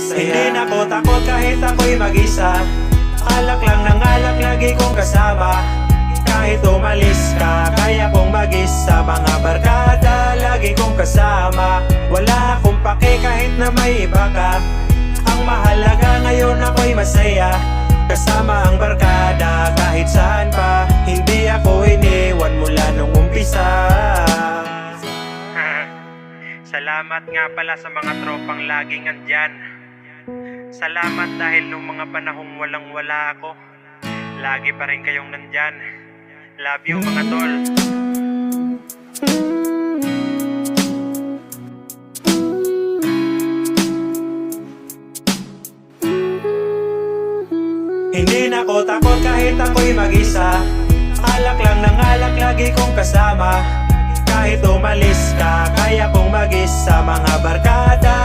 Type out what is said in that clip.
masaya Hindi na ako takot kahit ako'y mag-isa. Alak lang ng alak lagi kong kasama. Kahit umalis ka, kaya kong mag-isa. Mga barkada, lagi kong kasama. Wala akong pake kahit na may iba ka. Ang mahalaga ngayon ako'y masaya. Kasama ang barkada kahit saan pa. Hindi ako iniwan mula nung umpisa. Salamat nga pala sa mga tropang laging andyan Salamat dahil nung mga panahong walang wala ako Lagi pa rin kayong nandyan. Love you mga tol. Hindi na ako takot kahit ako'y mag-isa. Alak lang ng alak lagi kong kasama. Kahit umalis ka, kaya kong mag-isa. Mga barkada,